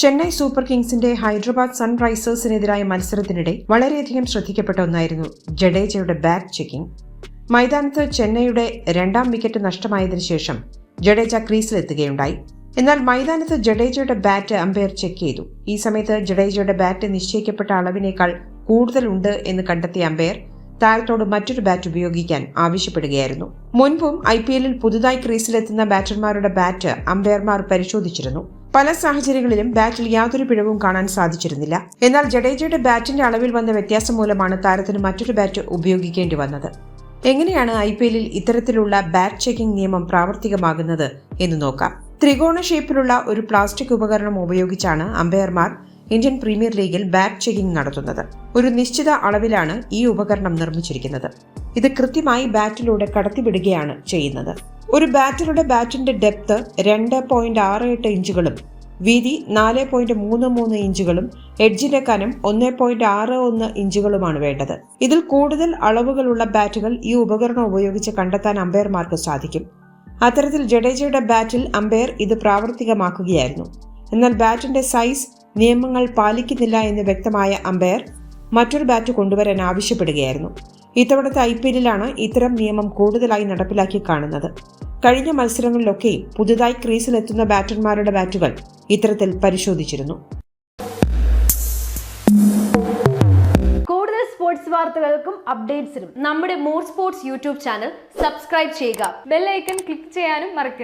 Chennai super കിങ്സിന്റെ ഹൈദരാബാദ് സൺറൈസേഴ്സിനെതിരായ മത്സരത്തിനിടെ വളരെയധികം ശ്രദ്ധിക്കപ്പെട്ട ഒന്നായിരുന്നു ജഡേജയുടെ ബാറ്റ് ചെക്കിംഗ്. മൈതാനത്ത് ചെന്നൈയുടെ രണ്ടാം വിക്കറ്റ് നഷ്ടമായതിനു ശേഷം ജഡേജ ക്രീസിലെത്തുകയുണ്ടായി. എന്നാൽ മൈതാനത്ത് ജഡേജയുടെ ബാറ്റ് അമ്പയർ ചെക്ക് ചെയ്തു. ഈ സമയത്ത് ജഡേജയുടെ ബാറ്റ് നിശ്ചയിക്കപ്പെട്ട അളവിനേക്കാൾ കൂടുതലുണ്ട് എന്ന് കണ്ടെത്തിയ അമ്പയർ താരത്തോട് മറ്റൊരു ബാറ്റ് ഉപയോഗിക്കാൻ ആവശ്യപ്പെടുകയായിരുന്നു. മുൻപും ഐ പി എല്ലിൽ പുതുതായി ക്രീസിലെത്തുന്ന ബാറ്റർമാരുടെ ബാറ്റ് അമ്പയർമാർ പരിശോധിച്ചിരുന്നു. പല സാഹചര്യങ്ങളിലും ബാറ്റിൽ യാതൊരു പിഴവും കാണാൻ സാധിച്ചിരുന്നില്ല. എന്നാൽ ജഡേജയുടെ ബാറ്റിന്റെ അളവിൽ വന്ന വ്യത്യാസം മൂലമാണ് താരത്തിന് മറ്റൊരു ബാറ്റ് ഉപയോഗിക്കേണ്ടി വന്നത്. എങ്ങനെയാണ് ഐ പി എല്ലിൽ ഇത്തരത്തിലുള്ള ബാറ്റ് ചെക്കിംഗ് നിയമം പ്രാവർത്തികമാകുന്നത് എന്ന് നോക്കാം. ത്രികോണ ഷേപ്പിലുള്ള ഒരു പ്ലാസ്റ്റിക് ഉപകരണം ഉപയോഗിച്ചാണ് അമ്പയർമാർ ഇന്ത്യൻ പ്രീമിയർ ലീഗിൽ ബാറ്റ് ചെക്കിംഗ് നടത്തുന്നത്. ഒരു നിശ്ചിത അളവിലാണ് ഈ ഉപകരണം നിർമ്മിച്ചിരിക്കുന്നത്. ഇത് കൃത്യമായി ബാറ്റിലൂടെ കടത്തിവിടുകയാണ് ചെയ്യുന്നത്. ഒരു ബാറ്ററുടെ ബാറ്റിന്റെ ഡെപ്ത് രണ്ട് പോയിന്റ് ആറ് എട്ട് ഇഞ്ചുകളും വീതി നാല് പോയിന്റ് മൂന്ന് മൂന്ന് ഇഞ്ചുകളും എഡ്ജിന്റെ കനം ഒന്ന് പോയിന്റ് ആറ് ഒന്ന് ഇഞ്ചുകളുമാണ് വേണ്ടത്. ഇതിൽ കൂടുതൽ അളവുകളുള്ള ബാറ്റുകൾ ഈ ഉപകരണം ഉപയോഗിച്ച് കണ്ടെത്താൻ അമ്പയർമാർക്ക് സാധിക്കും. അത്തരത്തിൽ ജഡേജയുടെ ബാറ്റിൽ അമ്പയർ ഇത് പ്രാവർത്തികമാക്കുകയായിരുന്നു. എന്നാൽ ബാറ്റിന്റെ സൈസ് നിയമങ്ങൾ പാലിക്കുന്നില്ല എന്ന് വ്യക്തമായ അമ്പയർ മറ്റൊരു ബാറ്റ് കൊണ്ടുവരാൻ ആവശ്യപ്പെടുകയായിരുന്നു. ഇത്തവണത്തെ ഐ പി എല്ലിലാണ് ഇത്തരം നിയമം കൂടുതലായി നടപ്പിലാക്കി കാണുന്നത്. കഴിഞ്ഞ മത്സരങ്ങളിലൊക്കെയും പുതുതായി ക്രീസിലെത്തുന്ന ബാറ്റർമാരുടെ ബാറ്റുകൾ ഇത്തരത്തിൽ പരിശോധിച്ചിരുന്നു. കൂടുതൽ സ്പോർട്സ് വാർത്തകൾക്കും അപ്ഡേറ്റ്സിനും നമ്മുടെ more sports YouTube channel subscribe ചെയ്യുക. ബെല്ലൈക്കൺ ക്ലിക്ക് ചെയ്യാനും മറക്കരുത്.